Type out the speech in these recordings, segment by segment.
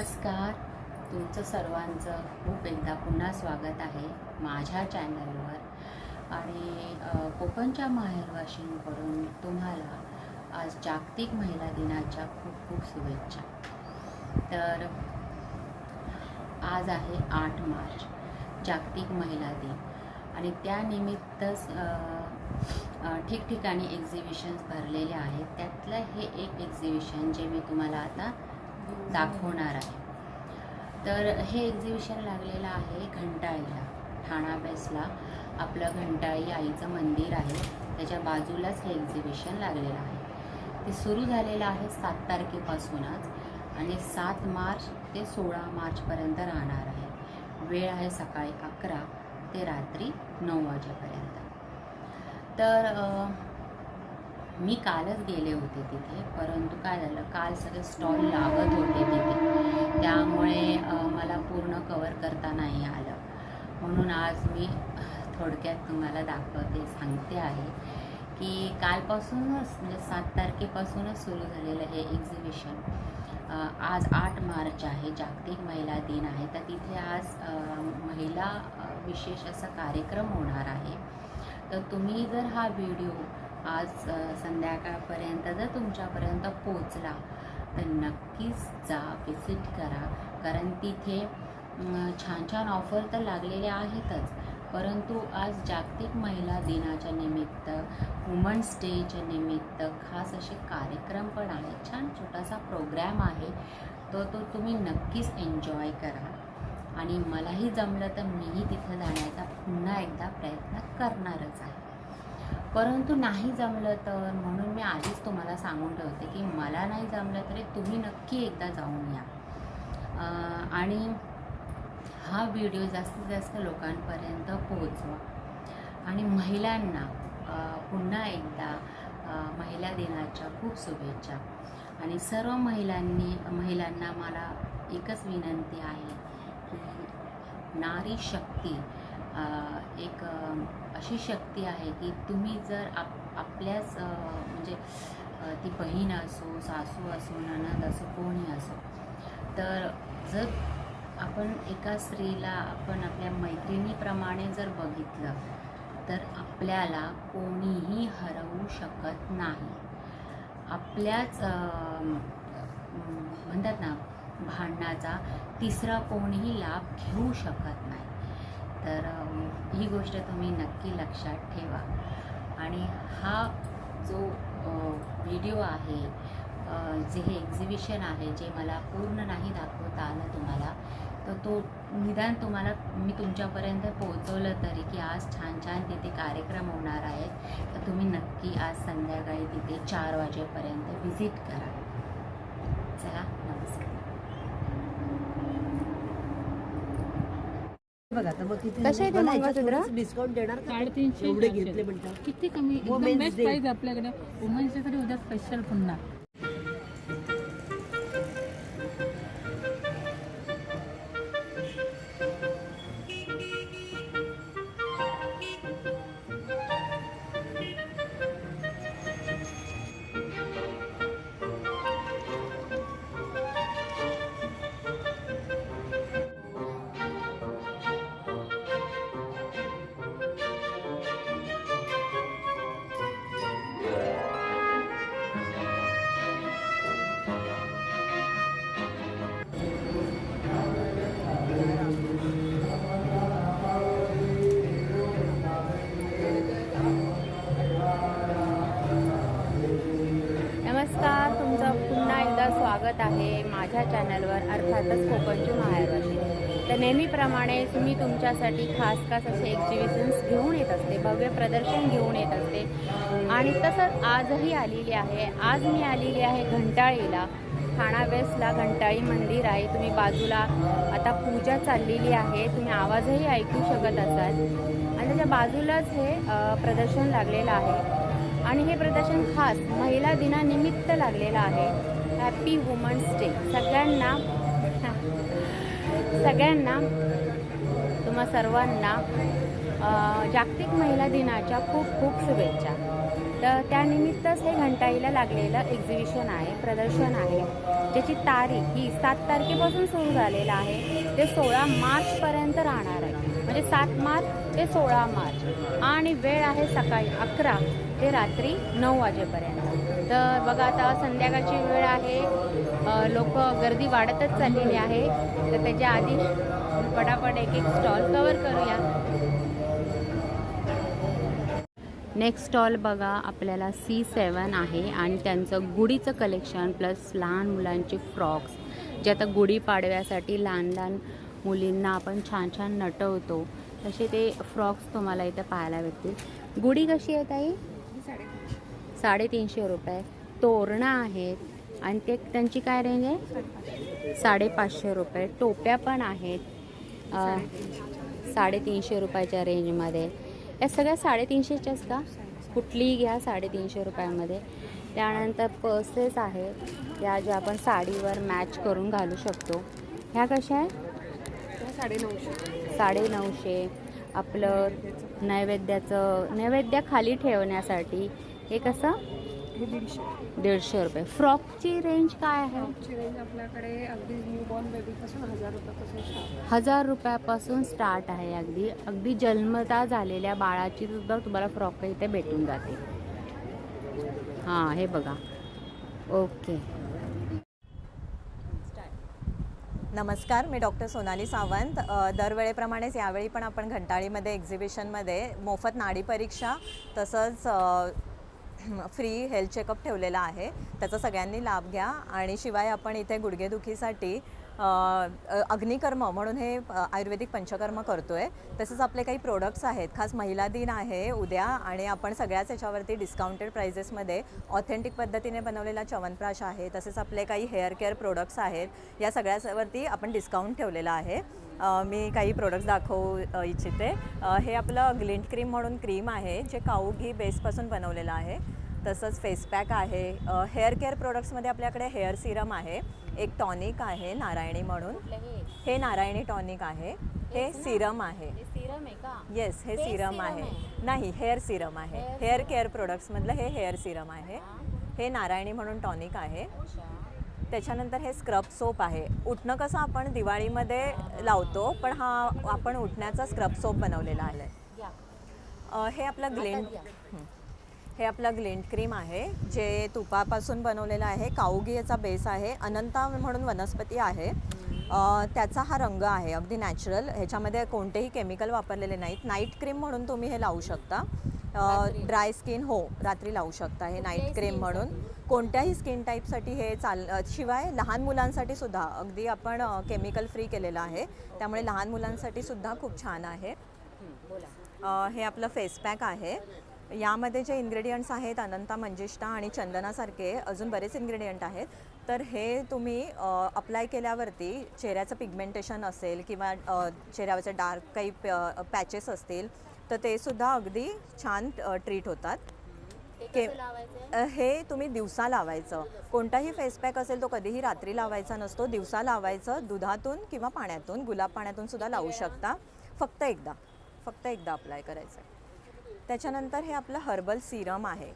नमस्कार. तुमचं सर्वांचं खूप एकदा पुन्हा स्वागत आहे माझ्या चॅनलवर. आणि कोकणच्या माहेरवाशींकडून तुम्हाला आज जागतिक महिला दिनाच्या खूप खूप शुभेच्छा. तर आज आहे आठ मार्च जागतिक महिला दिन. आणि त्यानिमित्तच ठिकठिकाणी एक्झिबिशन्स भरलेले आहेत. त्यातलं हे एक एक्झिबिशन जे मी तुम्हाला आता दाखवणार आहे. तर हे एक्झिबिशन लागलेलं आहे घंटाळीला ठाणा बेसला आपलं घंटाळी आईचं मंदिर आहे. त्याच्या बाजूलाच हे एक्झिबिशन लागलेलं आहे. ते सुरू झालेलं आहे सात तारखेपासूनच आणि सात मार्च ते सोळा मार्चपर्यंत राहणार आहे. वेळ आहे सकाळी अकरा ते रात्री नऊ वाजेपर्यंत. तर मी कालच गेले होते तिथे परंतु काय झालं काल सगळे स्टॉल लागत होते तिथे. त्यामुळे मला पूर्ण कवर करता नाही आलं. म्हणून आज मी थोडक्यात तुम्हाला दाखवते सांगते आहे की कालपासूनच म्हणजे सात तारखेपासूनच सुरू झालेलं हे एक्झिबिशन आज आठ मार्च आहे जागतिक महिला दिन आहे. तर तिथे आज महिला विशेष असा कार्यक्रम होणार आहे. तर तुम्ही जर हा व्हिडिओ आज संध्याकाळपर्यंत जर तुमच्यापर्यंत पोचला तर नक्कीच जा विजिट करा. कारण तिथे छान छान ऑफर तर लागलेल्या आहेतच. परंतु आज जागतिक महिला दिनाच्या निमित्त वुमन्स डेच्या निमित्त खास असे कार्यक्रम पण आहेत. छान छोटासा प्रोग्रॅम आहे. तो तो तुम्ही नक्कीच एन्जॉय करा. आणि मलाही जमलं तर मीही तिथं जाण्याचा पुन्हा एकदा प्रयत्न करणारच आहे. परंतु नाही जमलं तर म्हणून मी आधीच तुम्हाला सांगून ठेवते की मला नाही जमलं तरी तुम्ही नक्की एकदा जाऊन या. आणि हा व्हिडिओ जास्तीत जास्त लोकांपर्यंत पोहोचवा. आणि महिलांना पुन्हा एकदा महिला दिनाच्या खूप शुभेच्छा. आणि सर्व महिलांनी महिलांना मला एकच विनंती आहे की नारी शक्ती एक अशी शक्ती आहे की तुम्ही जर आप आपल्याच म्हणजे ती बहीण असो सासू असो ननद असो कोणी असो तर जर आपण एका स्त्रीला आपण आपल्या मैत्रिणीप्रमाणे जर बघितलं तर आपल्याला कोणीही हरवू शकत नाही. आपल्याच म्हणतात ना भांडणाचा तिसरा कोणीही लाभ घेऊ शकत नाही. तर ही गोष्ट तुम्ही नक्की लक्षात ठेवा. आणि हा जो व्हिडिओ आहे जे हे एक्झिबिशन आहे जे मला पूर्ण नाही दाखवता आलं तुम्हाला तर तो निदान तुम्हाला मी तुमच्यापर्यंत पोहोचवलं तरी की आज छान छान तिथे कार्यक्रम होणार आहेत तर तुम्ही नक्की आज संध्याकाळी तिथे चार वाजेपर्यंत व्हिजिट करा चला नमस्कार बघा तर मग किती कसे आहे ते मला याच्यात मंगळसूत्र? थोडंसं डिस्काउंट देणार का साडेतीनशे एवढे चारशे. घेतले म्हणतात किती कमी एकदम Women's बेस्ट Day. प्राईज आपल्याकडे वुमन्स डे साठी उद्या स्पेशल पुन्हा माझ्या चॅनलवर अर्थातच कोकणची माहेरवाशी तर नेहमीप्रमाणे मी तुमच्यासाठी खास खास असे एक्झिबिशन्स घेऊन येत असते भव्य प्रदर्शन घेऊन येत असते. आणि तसंच आजही आलेली आहे. आज मी आलेली आहे घंटाळीला. ठाणा वेस्टला घंटाळी मंदिर आहे. तुम्ही बाजूला आता पूजा चाललेली आहे. तुम्ही आवाजही ऐकू शकत असाल. आणि त्याच्या बाजूलाच हे प्रदर्शन लागलेलं आहे. आणि हे प्रदर्शन खास महिला दिनानिमित्त लागलेलं आहे. Happy women's day. सगळ्यांना सगळ्यांना तुम्हा सर्वांना जागतिक महिला दिनाच्या खूप खूप शुभेच्छा. तर त्यानिमित्तच हे घंटाईला लागलेलं एक्झिबिशन आहे प्रदर्शन आहे ज्याची तारीख ही सात तारखेपासून सुरू झालेलं आहे. ते सोळा मार्चपर्यंत राहणार आहे. म्हणजे सात मार्च ते सोळा मार्च. आणि वेळ आहे सकाळी अकरा ते रात्री नऊ वाजेपर्यंत. तर बघा आता संध्याकाळची वेळ आहे. लोक गर्दी वाढतच चाललेली आहे. तर त्याच्या आधी पटापट एक एक स्टॉल कवर करूया. नेक्स्ट स्टॉल बघा आपल्याला सी सेवन आहे आणि त्यांचं गुढीचं कलेक्शन प्लस लहान मुलांचे फ्रॉक्स. जे आता गुढीपाडव्यासाठी लहान लहान मुलींना आपण छान छान नटवतो. तसे ते फ्रॉक्स तुम्हाला इथं पाहायला भेटतील. गुढी कशी आहे ताई? साडेतीनशे रुपये. तोरणं आहेत. आणि ते त्यांची काय रेंज आहे? साडेपाचशे रुपये. टोप्या पण आहेत. साडेतीनशे रुपयाच्या रेंजमध्ये या सगळ्या साडेतीनशेच्याच का? कुठलीही घ्या साडेतीनशे रुपयामध्ये. त्यानंतर पर्सेस आहेत. या ज्या आपण साडीवर मॅच करून घालू शकतो. ह्या कशा आहेत? साडेनऊशे. साडे नऊशे आपलं नैवेद्याचं नैवेद्य खाली ठेवण्यासाठी हे कसं? हे दीडशे. दीडशे रुपये. फ्रॉकची रेंज काय आहे? फ्रॉकची रेंज आपल्याकडे अगदी न्यू बॉर्न बेबीपासून हजार रुपयापासून स्टार्ट हजार रुपयापासून स्टार्ट आहे अगदी. अगदी जन्मता झालेल्या बाळाची सुद्धा तुम्हाला फ्रॉक इथे भेटून जाते. हां हे बघा. ओके. नमस्कार मी डॉक्टर सोनाली सावंत. दरवेळेप्रमाणेच यावेळी पण आपण घंटाळीमध्ये एक्झिबिशनमध्ये मोफत नाडी परीक्षा तसंच फ्री हेल्थ चेकअप ठेवलेला आहे. त्याचा सगळ्यांनी लाभ घ्या आणि शिवाय आपण इथे गुडघेदुखीसाठी अग्निकर्म म्हणून हे आयुर्वेदिक पंचकर्म करतो आहे तसेच आपले काही प्रोडक्ट्स आहेत. खास महिला दिन आहे उद्या आणि आपण सगळ्याच याच्यावरती डिस्काउंटेड प्राइजेसमध्ये ऑथेंटिक पद्धतीने बनवलेला च्यवनप्राश आहे. तसेच आपले काही हेअर केअर प्रोडक्ट्स आहेत. या सगळ्यावरती आपण डिस्काउंट ठेवलेला आहे. मी काही प्रोडक्ट्स दाखवू इच्छिते. हे आपलं ग्लिंट क्रीम म्हणून क्रीम आहे जे काऊ घी बेसपासून बनवलेलं आहे. तसंच फेस पॅक आहे. हेअर केअर प्रोडक्ट्समध्ये आपल्याकडे हेअर सिरम आहे. एक टॉनिक आहे नारायणी म्हणून. हे नारायणी टॉनिक आहे. हे सिरम आहे. सिरम आहे का? येस हे सिरम आहे? नाही हेअर सिरम आहे. हेअर केअर प्रोडक्ट्समधलं हे हेअर सिरम आहे. हे. नारायणी म्हणून टॉनिक आहे. त्याच्यानंतर हे स्क्रब सोप आहे. उठणं कसं आपण दिवाळीमध्ये लावतो पण हा आपण उठण्याचा स्क्रब सोप बनवलेला आहे. हे आपलं ग्लेंट हं. आपलं ग्लेंट क्रीम आहे जे तुपापासून बनवलेलं आहे काऊगी याचा बेस आहे अनंता म्हणून वनस्पती आहे. त्याचा हा रंग आहे अगदी नॅचरल ह्याच्यामध्ये कोणतेही केमिकल वापरलेले नाहीत. नाईट क्रीम म्हणून तुम्ही हे लावू शकता. ड्राय स्किन हो रात्री लावू शकता हे नाईट क्रीम म्हणून. कोणत्याही स्किन टाईपसाठी हे चाल शिवाय लहान मुलांसाठी सुद्धा अगदी आपण केमिकल फ्री केलेलं आहे. त्यामुळे लहान मुलांसाठी सुद्धा खूप छान आहे. हे आपलं फेस पॅक आहे. यामध्ये जे इन्ग्रेडियंट्स आहेत अनंता मंजिष्ठा आणि चंदनासारखे अजून बरेच इन्ग्रेडियंट आहेत. तर हे तुम्ही अप्लाय केल्यावरती चेहऱ्याचं पिगमेंटेशन असेल किंवा चेहऱ्यावरचे डार्क काही पॅचेस असतील तर ते सुद्धा अगदी छान ट्रीट होतात. के हे तुम्ही दिवसा लावायचं. कोणताही फेस पॅक असेल तो कधीही रात्री लावायचा नसतो. दिवसा लावायचं दुधातून किंवा पाण्यातून गुलाब पाण्यातून सुद्धा लावू शकता. फक्त एकदा. फक्त एकदा अप्लाय करायचं त्याच्यानंतर हे आपलं हर्बल सिरम आहे.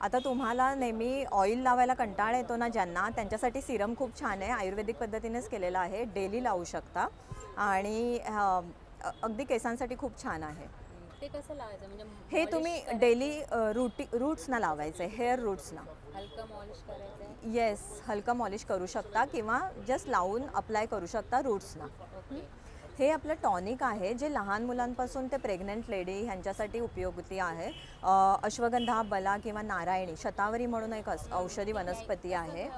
आता तुम्हाला नेहमी ऑइल लावायला कंटाळा येतो ना ज्यांना त्यांच्यासाठी सिरम खूप छान आहे. आयुर्वेदिक पद्धतीनेच केलेलं आहे. डेली लावू शकता. आणि अगदी केसांसाठी खूप छान आहे. ते कसं लावायचं? म्हणजे हे तुम्ही डेली रुटी रूट्सना लावायचं आहे हेअर रूट्सना. हलकं मॉलिश करायचं? येस हलकं मॉलिश करू शकता किंवा जस्ट लावून अप्लाय करू शकता रूट्सना. हे आपलं टॉनिक आहे जे लहान मुलांपासून ते प्रेग्नंट लेडी ह्यांच्यासाठी उपयोगी आहे. अश्वगंधा बला किंवा नारायणी शतावरी म्हणून एक औषधी वनस्पती आहे.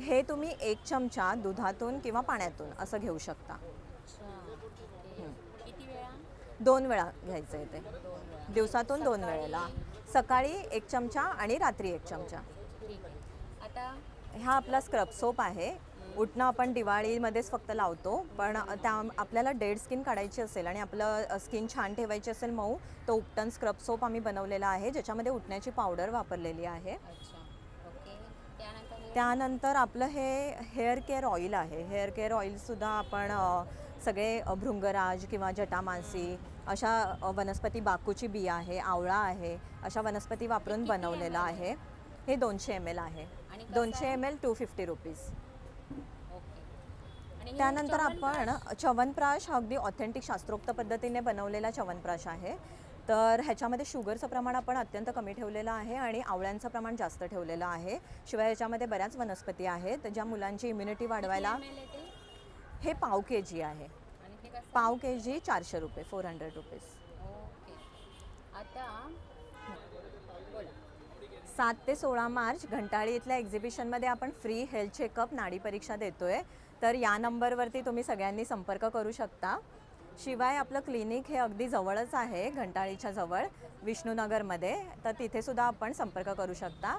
हे तुम्ही एक चमचा दुधातून किंवा पाण्यातून असं घेऊ शकता. दोन वेळा घ्यायचं आहे ते. दिवसातून दोन वेळेला. सकाळी एक चमचा आणि रात्री एक चमचा. हा आपला स्क्रब सोप आहे. उठणं आपण दिवाळीमध्येच फक्त लावतो पण त्या आपल्याला डेड स्किन काढायची असेल आणि आपलं स्किन छान ठेवायची असेल मऊ तर उपटन स्क्रब सोप आम्ही बनवलेला आहे ज्याच्यामध्ये उठण्याची पावडर वापरलेली आहे. त्यानंतर आपलं हे हेअर केअर ऑइल आहे. हेअर केअर ऑइलसुद्धा आपण सगळे भृंगराज किंवा जटामांसी अशा वनस्पती बाकूची बिया आहे आवळा आहे अशा वनस्पती वापरून बनवलेलं आहे. हे दोनशे एम एल आहे. दोनशे? M L two fifty rupees त्यानंतर? आपण च्यवनप्राश हा अगदी ऑथेंटिक शास्त्रोक्त पद्धतीने बनवलेला च्यवनप्राश आहे. तर ह्याच्यामध्ये शुगरचं प्रमाण आपण अत्यंत कमी ठेवलेलं आहे आणि आवळ्यांचं प्रमाण जास्त ठेवलेलं आहे. शिवाय याच्यामध्ये बऱ्याच वनस्पती आहेत ज्या मुलांची इम्युनिटी वाढवायला? हे पाव के जी आहे पाव के जी चारशे रुपये फोर हंड्रेड रुपीज आता सात ते सोळा मार्च घंटाळी इथल्या एक्झिबिशनमध्ये आपण फ्री हेल्थ चेकअप नाडी परीक्षा देतोय. तर या नंबरवरती तुम्ही सगळ्यांनी संपर्क करू शकता. शिवाय आपलं क्लिनिक हे अगदी जवळच आहे घंटाळीच्या जवळ विष्णुनगरमध्ये. तर तिथेसुद्धा आपण संपर्क करू शकता.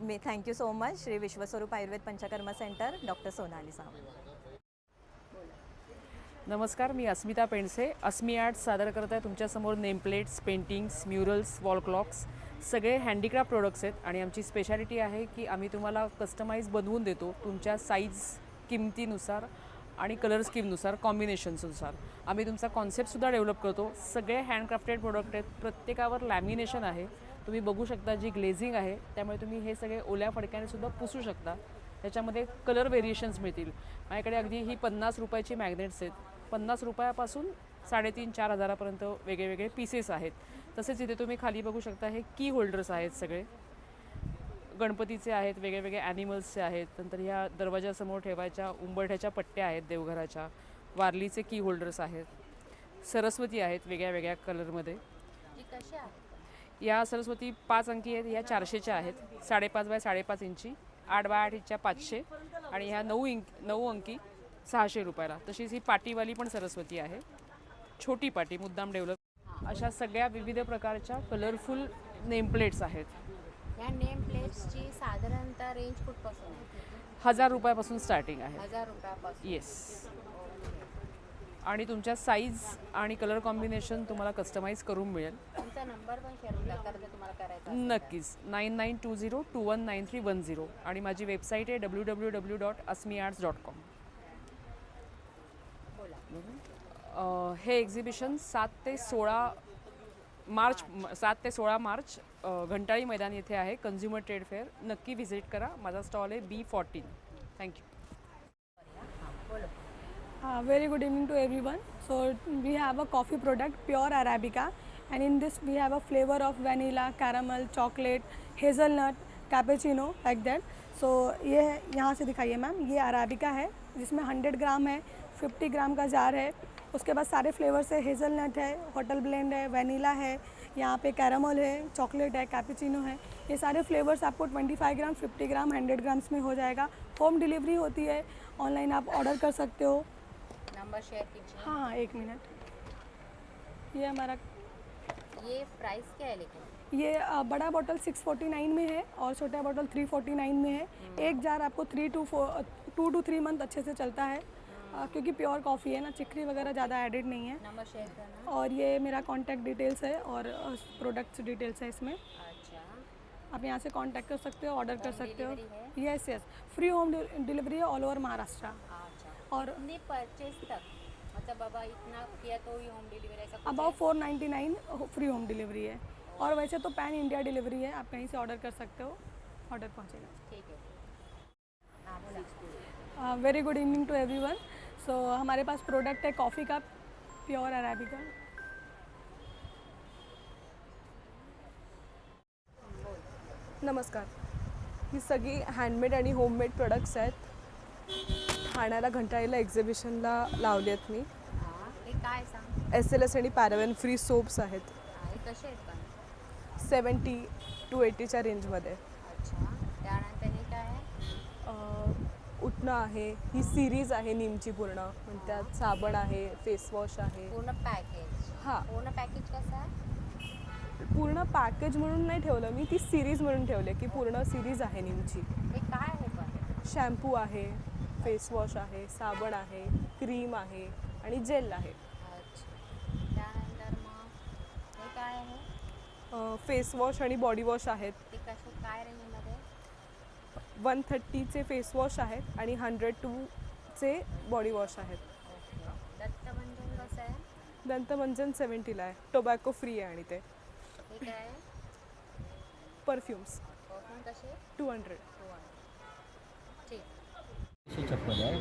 मी thank you so much Shri Vishwaswaroop Ayurveda Panchakarma centre doctor Sonali Sawant. नमस्कार मी अस्मिता पेंडसे. अस्मी आर्ट्स सादर करत आहे तुमच्यासमोर nameplates paintings murals wall clocks सगळे हँडीक्राफ्ट प्रोडक्ट्स आहेत आणि आमची स्पेशालिटी आहे की आम्ही तुम्हाला कस्टमाइज बनवून देतो तुमच्या साईज किमतीनुसार आणि कलर स्कीमनुसार कॉम्बिनेशन्सनुसार आम्ही तुमचा कॉन्सेप्टसुद्धा डेव्हलप करतो. सगळे हँडक्राफ्टेड प्रोडक्ट आहेत. प्रत्येकावर लॅमिनेशन आहे. तुम्ही बघू शकता जी ग्लेझिंग आहे त्यामुळे तुम्ही हे सगळे ओल्या फडक्यानेसुद्धा पुसू शकता. त्याच्यामध्ये कलर व्हेरिएशन्स मिळतील. माझ्याकडे अगदी ही पन्नास रुपयाची मॅग्नेट्स आहेत. पन्नास रुपयापासून साडेतीन चार हजारापर्यंत वेगळे वेगळे पीसेस आहेत. तसेच इथे तुम्ही खाली बघू शकता हे की होल्डर्स आहेत सगळे. गणपतीचे आहेत वेगळे वेगळे ॲनिमल्सचे आहेत. नंतर ह्या दरवाजासमोर ठेवायच्या उंबरठ्याच्या पट्ट्या आहेत देवघराच्या. वारलीचे की होल्डर्स आहेत. सरस्वती आहेत वेगळ्या वेगळ्या कलरमध्ये या सरस्वती पाच अंकी आहेत या चारशेच्या आहेत. साडेपाच बाय साडेपाच इंची आठ बाय आठ इंच्या पाचशे. आणि ह्या नऊ इंक नऊ अंकी सहाशे रुपयाला. तशीच ही पाटीवाली पण सरस्वती आहे. छोटी पाटी मुद्दाम डेव्हलप अशा सगळ्या विविध प्रकारच्या कलरफुल नेमप्लेट्स आहेत. ह्या नेम प्लेट्सची साधारणतः रेंज कुठपासून आहे? हजार रुपयापासून स्टार्टिंग आहे. हजार रुपयापासून. येस आणि तुमच्या साईज आणि कलर कॉम्बिनेशन तुम्हाला कस्टमाइज करून मिळेल. तुमचा नंबर पण शेअर करा कारण ते तुम्हाला करायचा असेल तर. नक्कीच. Nine nine two zero two one nine three one zero आणि माझी वेबसाईट आहे W W W dot Asmi arts dot com हे एक्झिबिशन सात ते सोळा मार्च सात ते सोळा मार्च घंटाळी मैदान येथे आहे. कन्झ्युमर ट्रेड फेअर नक्की व्हिजिट करा. माझा स्टॉल आहे B fourteen thank you very good evening to everyone so we have a coffee product pure arabica and in this we have a flavour of vanilla caramel chocolate hazelnut cappuccino like that so ये यहाँ से दिखाइए ma'am ये arabica है जिसमें 100 ग्राम है 50 ग्राम का जार है उसके बाद सारे फ्लेवर्स है हेज़लनट है होटल ब्लेंड है वनीला है यहाँ पे कैरामल है चॉकलेट है कैपेचिनो है। ये सारे फ्लेवर्स आपको 25 ग्राम 50 ग्राम 100 ग्राम्स में हो जाएगा। होम डिलीवरी होती है। ऑनलाइन आप ऑर्डर कर सकते हो। नंबर शेअर कीजिए। हाँ हाँ एक मिनट ये हमारा ये प्राइस क्या है लेकिन? ये बड़ा बॉटल 649 में है और छोटा बॉटल 349 में है। एक जार आपको three two four two two three month अच्छे से चलता है। क्योंकि प्योर कॉफ़ी है ना चिकरी वगैरह ज़्यादा एडिड नहीं है। नंबर शेअर करना। और ये मेरा कॉन्टैक्ट डिटेल्स है और प्रोडक्ट्स डिटेल्स है इसमें। अच्छा। आप यहाँ से कांटेक्ट कर सकते हो ऑर्डर कर सकते हो। Yes yes free home delivery है ऑल ओवर महाराष्ट्र और परचेज तक। मतलब बाबा इतना किया तो होम डिलीवरी ऐसा about four ninety nine free home delivery है। और वैसे तो पैन इंडिया डिलीवरी है आप कहीं से ऑर्डर कर सकते हो। ऑर्डर पहुँचेगा। ठीक है। हाँ very good evening to everyone so हमारे पास प्रोडक्ट है कॉफ़ी का प्योर अरेबिका नमस्कार. ही सगळी हँडमेड आणि होममेड प्रोडक्ट्स आहेत. ठाण्याला घंटाळीला एक्झिबिशनला लावली आहेत मी. एस एल एस आणि पॅरावेन फ्री सोप्स आहेत. सेवन्टी टू एटीच्या रेंजमध्ये अच्छा त्यानंतर हे काय आहे अं, उठणं आहे ही सिरीज आहे नीमची पूर्ण. म्हणजे त्यात साबण आहे फेसवॉश आहे. पूर्ण पॅकेज हां. पूर्ण पॅकेज कसं? आहे पूर्ण पॅकेज म्हणून नाही ठेवलं मी ती सिरीज म्हणून ठेवले की पूर्ण सिरीज आहे नीमची. हे काय आहे पण? शॅम्पू आहे फेसवॉश आहे साबण आहे क्रीम आहे आणि जेल आहे. अच्छा. त्यानंतर मग हे काय आहे? फेस वॉश आणि बॉडी वॉश आहेत. ते कसे काय वन थर्टीचे फेस वॉश आहेत आणि हंड्रेड टूचे बॉडी वॉश आहेत ओके तर दंतमंजन सेवन्टीला आहे. टोबॅको फ्री आहे आणि ते. हे काय परफ्युम्स कसे टू हंड्रेड अशी चप्पल आहे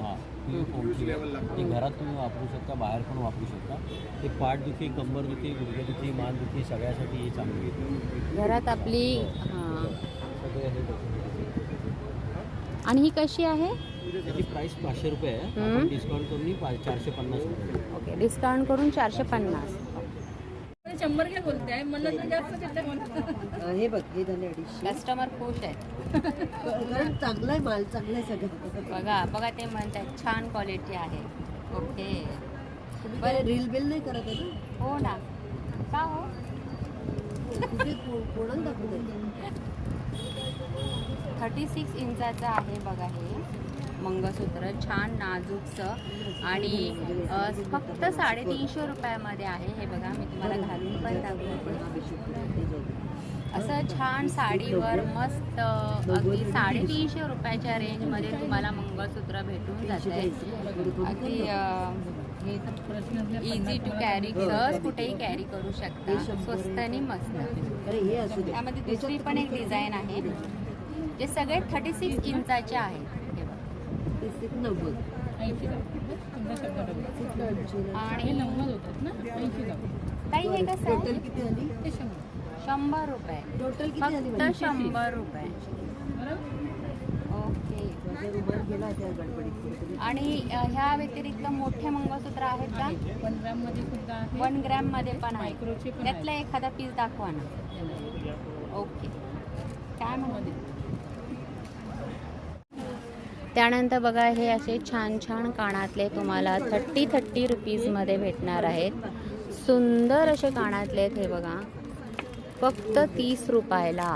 हां ही फोमची आहे. ती घरात तुम्ही वापरू शकता बाहेर पण वापरू शकता. ते पाठदुखी कंबरदुखी गुडघेदुखी मानदुखी सगळ्यासाठी ही चांगली आहे. घरात आपली हां. आणि ही कशी आहे? त्याची प्राईस पाचशे रुपये आहे. हम्म. डिस्काउंट करून चारशे पन्नास ओके डिस्काउंट करून चारशे पन्नास. शंभर काय बोलते आहे. मला तर जास्त हे बघ हे झाले अडीचशे. कस्टमर खुश कारण चांगला आहे माल चांगला आहे सगळं. बघा बघा ते म्हणतात छान क्वालिटी आहे. ओके. रील बिल नाही करत आहे ना? हो ना. का हो? कुठे कोणाला दाखवत थर्टी सिक्स इंचाचं आहे बघा हे. मंगळसूत्र छान नाजूकचं आणि फक्त साडेतीनशे रुपयामध्ये आहे. हे बघा मी तुम्हाला घालून पण दाखवते. असं छान साडीवर मस्त अगदी साडेतीनशे रुपयाच्या रेंजमध्ये तुम्हाला मंगळसूत्र भेटून जाते. अगदी इझी टू कॅरी सहज कुठेही कॅरी करू शकता. स्वस्त आणि मस्त. त्यामध्ये दुसरी पण एक डिझाईन आहे. जे सगळे थर्टी सिक्स इंचाचे आहेत. हे. हे आणि ताई हे कसं टोटल आहे किती आली? ते शंभर. रुपये. टोटल किती आली फक्त म्हणजे शंभर रुपये. बरोबर ओके. आणि ह्या व्यतिरिक्त मोठे मंगळसूत्र आहेत का? वन ग्राममध्ये सुद्धा आहे वन ग्रॅममध्ये पण आहे मायक्रोचे पण त्यातला एखादा पीस दाखवा ना. ओके. काय म्हणते? त्यानंतर बघा हे असे छान छान कानातले तुम्हाला थर्टी थर्टी रुपीजमध्ये भेटणार आहेत. सुंदर असे कानातले आहेत हे बघा. फक्त तीस रुपयाला.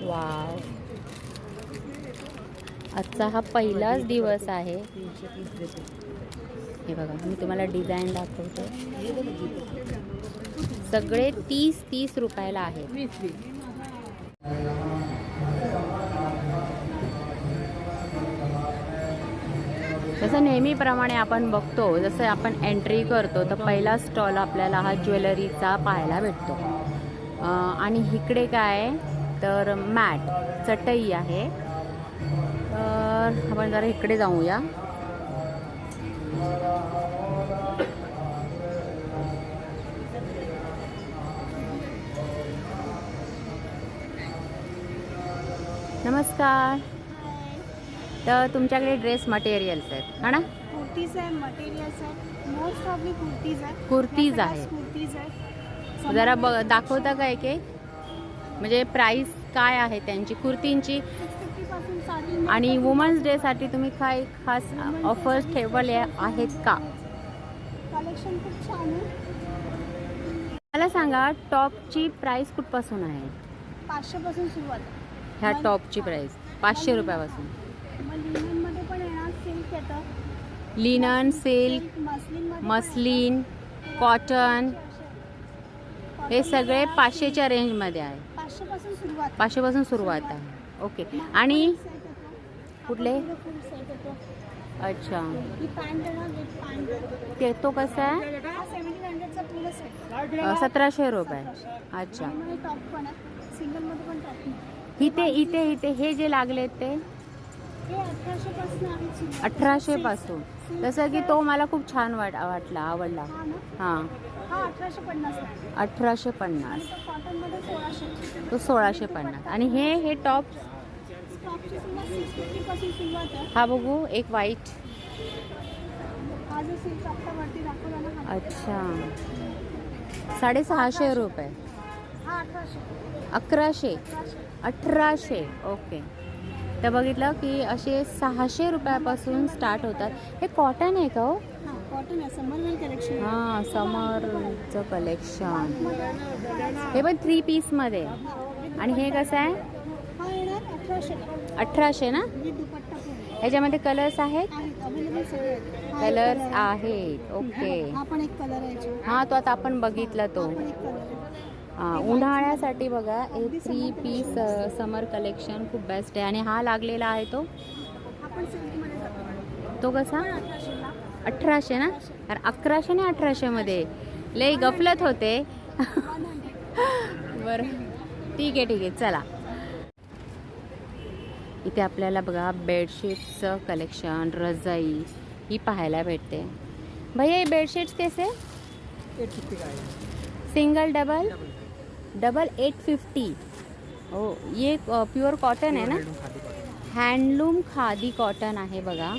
वाव. आजचा हा पहिलाच दिवस आहे. हे बघा मी तुम्हाला डिझाईन दाखवते. सगळे तीस तीस रुपयाला आहेत. जसं नेहमीप्रमाणे आपण बघतो जसं आपण एंट्री करतो तर पहिला स्टॉल आपल्याला हा ज्वेलरीचा पाहायला भेटतो. आणि इकडे काय? तर मॅट चटई आहे. तर आपण जरा इकडे जाऊया. नमस्कार. तर तुमच्याकडे ड्रेस मटेरियल्स आहेत हा ना? कुर्तीज आहे मटेरियल्स आहे मोस्ट ऑफली कुर्तीज आहे कुर्तीज आहे. कुर्तीज आहे जरा बघ दाखवता का? एक एक म्हणजे प्राईस काय आहे त्यांची कुर्तींची? आणि वुमन्स डेसाठी तुम्ही काय खास ऑफर्स ठेवले आहेत का? कलेक्शन खूप छान आहे. मला सांगा टॉपची प्राईस कुठपासून आहे? पाचशे पासून सुरुवात. ह्या टॉपची प्राईस पाचशे रुपयापासून. लिननमध्ये पण येणार सिल्क येतं लिनन सिल्क मस्लिन कॉटन हे सगळे पाचशेच्या रेंजमध्ये आहे. पाचशे पासून सुरुवात. पाचशेपासून सुरुवात. आहे. ओके आणि कुठले? अच्छा. ते तो कसा आहे? हा सतराशे रुपये. अच्छा. इथे इथे इथे हे जे लागले ते? अठराशे पासून. जसं की तो मला खूप छान वाट वाटला आवडला. हा. अठराशे पन्नास. तो सोळाशे पन्नास. आणि हे हे टॉप हा बघू एक हा अच्छा. साडेसहाशे रुपये. अकराशे. अठराशे. ओके. तर बघितलं की असे सहाशे रुपयापासून स्टार्ट होतात. हे कॉटन आहे का हो? हा कॉटन कलेक्शन हां समरचं कलेक्शन हे पण थ्री पीसमध्ये आणि हे कसं आहे? हा अठराशे ना? ह्याच्यामध्ये कलर्स आहेत? हा कलर्स. आहेत ओके हा. हां तो आता आपण बघितला तो. उन्हाळ्यासाठी बघा हे थ्री पीस समर कलेक्शन खूप बेस्ट आहे. आणि हा लागलेला आहे तो? हा तो कसा? अठराशे ना? अरे अकराशे ना अठराशेमध्ये लई गफलत होते. बरं. ठीक आहे ठीक आहे. चला. इथे आपल्याला बघा बेडशीट्सचं कलेक्शन रजाई ही पाहायला भेटते. भैया ये बेडशीट्स कैसे? Single double double eight fifty ओ ये प्युअर कॉटन है ना? हैंडलूम खादी कॉटन आहे बघा.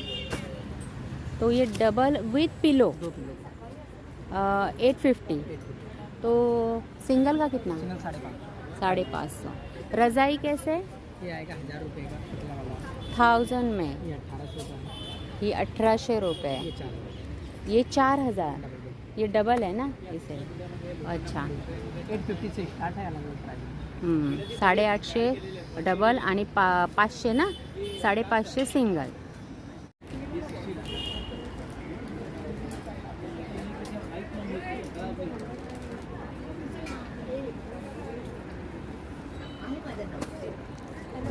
तो ये double with pillow eight fifty तो सिंगल का कितना? साढ़े पाँच सौ. रज़ाई कैसे? ये आएगा हज़ार रुपये का थाउज़ेंड में. ये अठारह सौ ही। रुपये. ये चार हज़ार। ये डबल है ना? इसे. अच्छा. एट फिफ्टी से स्टार्ट है अलग अलग प्राइस हम्म, साडेआठशे डबल आणि पा पाचशे ना? साडेपाचशे सिंगल.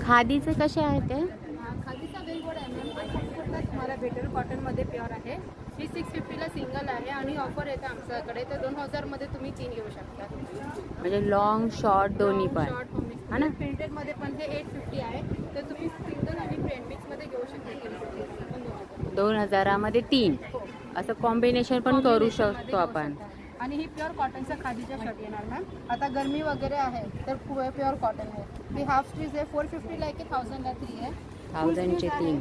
खादीचे कसे आहेत ते? खादीचा वेगवेगळा आहे मॅम तुम्हाला भेटेल. कॉटनमध्ये प्युअर आहे. ही सिक्स फिफ्टीला सिंगल आहे आणि ऑफर येते आमच्याकडे. तर दोन हजारमध्ये तुम्ही तीन घेऊ शकता. म्हणजे लॉंग शॉर्ट दोन्ही पण. शॉर्ट हा ना? प्रिंटेडमध्ये पण हे एट फिफ्टी आहे. तर तुम्ही सिंगल आणि प्रिंट मिक्समध्ये घेऊ शकता दोन हजार. दोन हजारामध्ये तीन. असं कॉम्बिनेशन पण करू शकतो आपण. आणि ही प्युअर कॉटनचा खादीचा शर्ट येणार मॅम आता गरमी वगैरे आहे तर प्युअर कॉटन आहे. ही हाफ स्लीव्ज आहे फोर फिफ्टीला एक थाउजंडला थ्री आहे. थाउजंडचे तीन.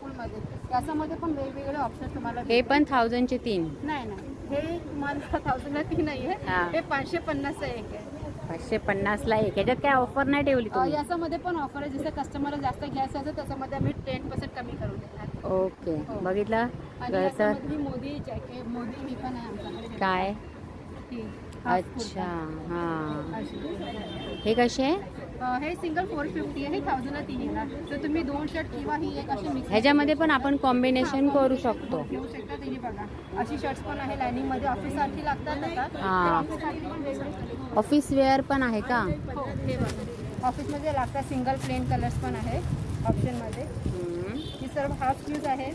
फुलमध्ये याच्यामध्ये पण वेगवेगळे ऑप्शन तुम्हाला हे. पण थाउजंडचे तीन. नाही नाही. हे तुम्हाला थाउजंडला तीन नाही हा. आहे हे पाचशे पन्नासचं एक आहे. पाचशे पन्नासला एक ह्याच्यात काय ऑफर नाही ठेवली अ, तुम्ही? याच्यामध्ये पण ऑफर आहे. जसं कस्टमरला जास्त घ्यायचं असेल त्याच्यामध्ये आम्ही टेन पर्सेंट कमी करून देणार. ओके हो. बघितलं? आणि तर याच्यामध्ये ही मोदी जॅकेट मोदी ही पण आहे आमच्याकडे. काय? ही, हाफ अच्छा कुर्ता. हां. अशी. हे कसे? अ, हे सिंगल फोर फिफ्टी आहे हे थाउजंडला तीन येणार तर तुम्ही दोन शर्ट किंवा ही एक अशी मिक्स ह्याच्यामध्ये पण आपण कॉम्बिनेशन करू शकतो. घेऊ शकता तुम्ही बघा. अशी शर्ट्स पण आहे लाईनिंगमध्ये. ऑफिससाठी लागतात हा. ऑफिससाठी पण वेगळे ऑफिस वेअर पण आहे का? हो हे बघा. ऑफिसमध्ये लागतात सिंगल प्लेन कलर्स पण आहे ऑप्शनमध्ये ही सर्व हाफ स्लीव्ज आहे.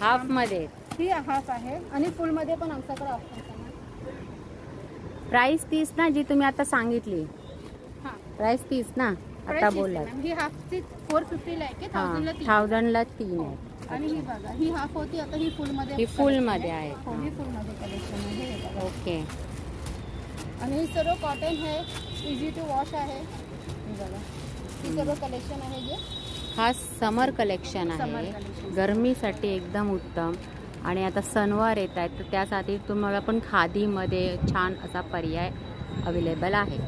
हाफमध्ये ही हाफ आहे. आणि फुलमध्ये पण आमच्याकडे ऑप्शन आहे. प्राइस तीस ना जी तुम्ही आता सांगितली. प्राइस तीस ना? आता. ही हाफची फोर फिफ्टीला आहे की थाउजंडला तीन थाउजंडला तीन आहे. आणि ही बघा ही हाफ होती आता ही फुलमध्ये ही फुलमध्ये आहे. हो ही फुलमध्ये कलेक्शन आहे. हे बघा. ओके. आणि ही सर्व कॉटन आहे इझी टू वॉश आहे. हे बघा. ही सर्व कलेक्शन आहे जे. हा समर कलेक्शन Summer आहे collection. गरमीसाठी एकदम उत्तम. आणि आता सणवार येत आहेत तर त्यासाठी तुम्हाला पण खादीमध्ये छान असा पर्याय अवेलेबल आहे.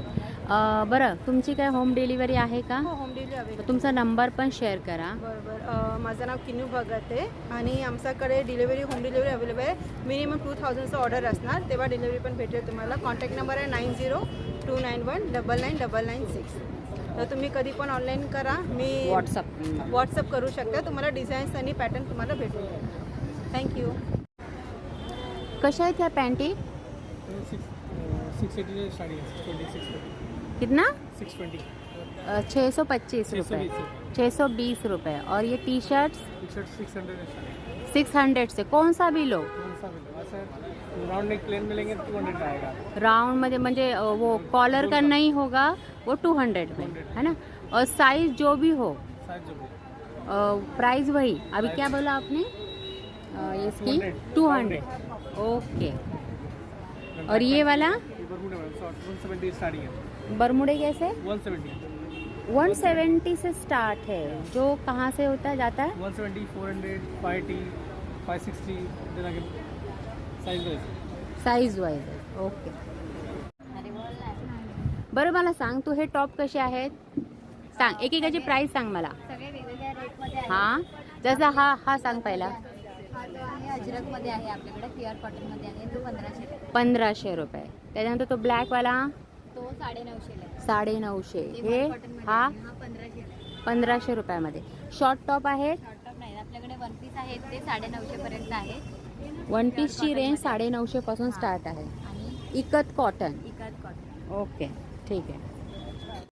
बरं तुमची काय होम डिलिव्हरी आहे का? हो होम डिलिव्हरी अवेलेबल तुमचा नंबर पण शेअर करा. बरोबर. अ, माझं नाव किनू भगत आहे आणि आमच्याकडे डिलिव्हरी होम डिलिव्हरी अवेलेबल आहे. मिनिमम टू थाउजंडचं ऑर्डर असणार. तेव्हा डिलिव्हरी पण भेटेल तुम्हाला. कॉन्टॅक्ट नंबर आहे nine zero two nine one double nine double nine six तर तुम्ही कधी पण ऑनलाईन करा. मी व्हॉट्सअप व्हॉट्सअप करू शकता. तुम्हाला डिझाईन्स आणि पॅटर्न तुम्हाला भेटून जाईल थँक्यू कशा आहेत ह्या पॅन्टी सिक्स स्टार्टिंग ट्वेंटी सिक्स कितना? छः सौ पच्चीस रुपये छः सौ बीस रुपये और ये टी शर्ट सिक्स हंड्रेड से। कौन सा भी लो। राउंड नेक प्लेन मिलेंगे आएगा। राउंड में म्हणजे वो कॉलर का नहीं होगा वो टू हंड्रेड में है ना? और साइज़ जो भी हो। जो भी। प्राइस वही। अभी क्या बोला आपने? इसकी 200, टू हंड्रेड ओके और ये वाला? बरमुडे वन सेवेंटी। कैसे वन सेवेंटी 170 से स्टार्ट है। जो कहाँ से होता है जाता है? One seventy four hundred five eighty five sixty size wise size wise okay बरं मला सांग तू हे टॉप कसे आहेत? सांग एकेकाची प्राइस सांग मला. हां? जसा हा हा सांग पहिला. हा जो आहे अजरकमध्ये आहे आपल्याकडे प्युअर कॉटनमध्ये आहे तो पंधराशे पंधराशे रुपये. त्याच्यानंतर तो ब्लॅकवाला तो साडे नऊशे हे हा? पंधराशे रुपयामध्ये. शॉर्ट टॉप आहेत? शॉर्ट टॉप नाही. आपल्याकडे वन पीस आहेत ते साडे नऊशे पर्यंत आहे. वन पीसची रेंज साडे नऊशेपासून स्टार्ट आहे. Ikat cotton ikat cotton okay ठीक आहे.